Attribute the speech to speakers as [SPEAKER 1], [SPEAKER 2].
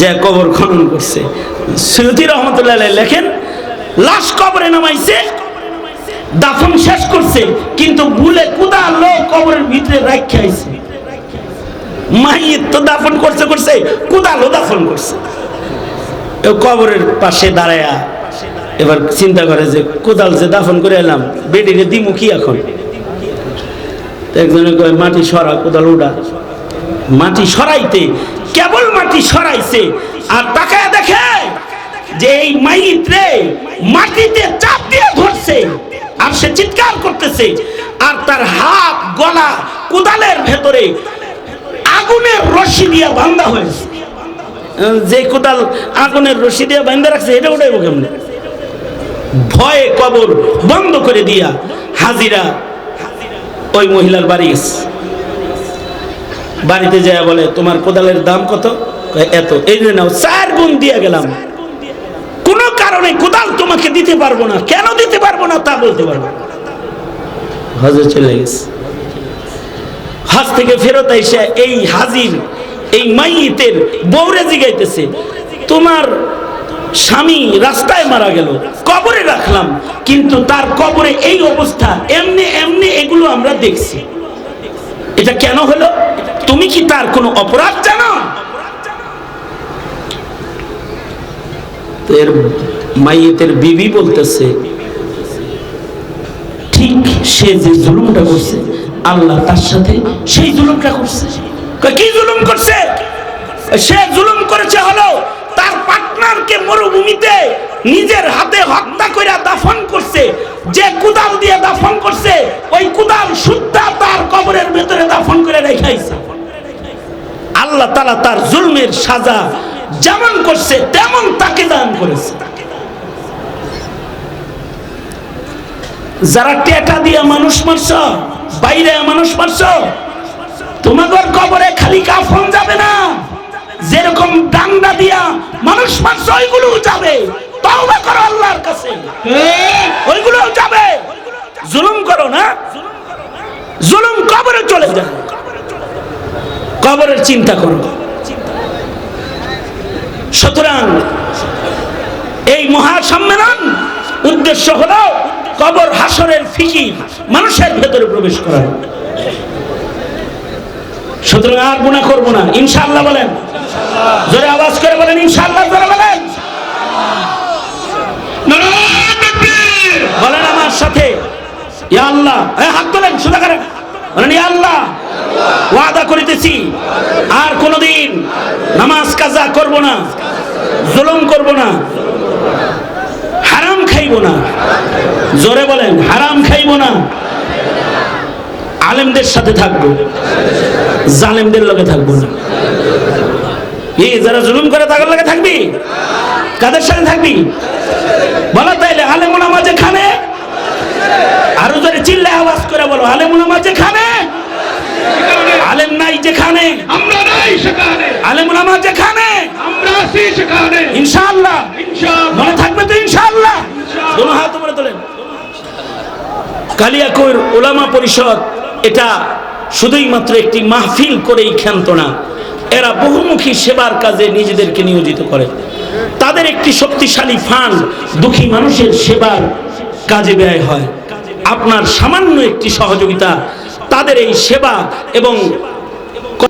[SPEAKER 1] যে কবর খনন করছে। সৈয়দি রহমতুল্লাহ লেখেন, লাশ কবরে নামাইছে, দাফন শেষ করছে, কিন্তু ভুলে কুদা লো কবরের ভিতরে রাখে আইছে। মাইয়ের তো দাফন করছে করছে কুদালো দাফন করছে। এ কবরের পাশে দাঁড়ায়া এবার চিন্তা করে যে, কোদাল যে দাফন করে এলাম, বেডিরে দিমু কি এখন? একজনে কয়, মাটি সরা, কোদাল উড়া। মাটি সরাইতে মাটি সরাইছে। আর তাকায় দেখে যে এই মাইত রে মাটিতে চাপ দিয়ে ধরছে। আর সে চিৎকার করতেছে। আর তার হাত, গলা, কোদালের ভেতরে আগুনের রশি দিয়ে বান্ধা হয়েছে। যে কোদাল আগুনের রশি দিয়ে বান্ধা রাখছে, এটা উঠাইব কেমনে? ভয়ে কবর বন্ধ করে দিয়া হাজিরা ওই মহিলার বাড়ি গেছে। বাড়িতে যায় বলে, তোমার কোদালের দাম কত? এত। এই নাও, চার গুণ দিয়ে গেলাম। কোনো কারণে কোদাল তোমাকে দিতে পারব না। কেন দিতে পারব না তা বলতে পারব হজে চলে গেছে। থেকে ফেরত এই হাজির, এই মাইতের বৌরে জিগাইতেছে, তোমার স্বামী রাস্তায় মারা গেল, কবরে রাখলাম, কিন্তু তার কবরে এই অবস্থা, এমনি এমনি এগুলো আমরা দেখছি। এটা কেন হলো? তুমি কি তার কোনো অপরাধ জানো তো এর মাইয়েতের বিবি বলতেছে, ঠিক সে যে জুলুমটা করছে, আল্লাহ তার সাথে সেই জুলুমটা করছে। কি জুলুম করছে? সে জুলুম করেছে হলো তার পার্টনারকে মরুভূমিতে নিজের হাতে হত্যা করে দাফন করছে, যে কুদাল দিয়ে দাফন করছে, ওই কুদাল সুদ্ধা তার কবরের ভেতরে দাফন করে রেখাইছে আল্লাহ তালা তার জুলমের সাজা যেমন করছে, তেমন তাকে দান করেছে। যারা টেটা দিয়ে মানুষ মারছ, বাইরে মানুষ মারছ তোমাদের কবরে খালি কাফন যাবে না। যেরকম ডান্ডা দিয়া মানুষ মারছ ওইগুলো যাবে। তওবা করো আল্লাহর কাছে। ওইগুলো যাবে। জুলুম করো না। জুলুম কবরে চলে যায় কবরের চিন্তা করো। সুতরাং এই মহাসম্মেলন উদ্দেশ্য হলো কবর হাসরের ফিকি মানুষের ভেতরে প্রবেশ করা। সুতরাং আর গুণা করব না। ইনশাল্লাহ বলেন। জোরে আওয়াজ করে বলেন ইনশাল্লাহ জোরে বলেন। বলেন আমার সাথে, ইয়া আল্লাহ। হাত তোলেন, সোজা করেন বলেন, ইয়া আল্লাহ, ওয়াদা করিতেছি। আর কোনোদিন নামাজ কাজা করব না। জুলুম করব না। হারাম খাইব না। জোরে বলেন, হারাম খাইব না। আলেমদের সাথে থাকব। জালেমদের লগে থাকব না। এই যারা জুলুম করে তাদের লগে থাকবি? কাদের সাথে থাকবি? বলো তাইলে, আলেমুল আমার যেখানে আরও জোরে চিল্লা আওয়াজ করে বলো, আলেমুল আমার যেখানে আলেম নাই যেখানে
[SPEAKER 2] আমরা নাই সেখানে
[SPEAKER 1] আমার যেখানে?
[SPEAKER 2] আমরা আছি সেখানে।
[SPEAKER 1] ইনশাআল্লাহ।
[SPEAKER 2] ইনশাআল্লাহ।
[SPEAKER 1] মনে থাকবে তো ইনশাআল্লাহ। দোনো হাত উপরে তোলেন। কালিয়াকৈর ওলামা পরিষদ এটা শুধুই মাত্র একটি মাহফিল করেই ক্ষান্ত না। এরা বহুমুখী সেবার কাজে নিজেদেরকে নিয়োজিত করে। তাদের একটি শক্তিশালী ফান্ড দুঃখী মানুষের সেবার কাজে ব্যয় হয়। আপনার সামান্য একটি সহযোগিতা তাদের এই সেবা এবং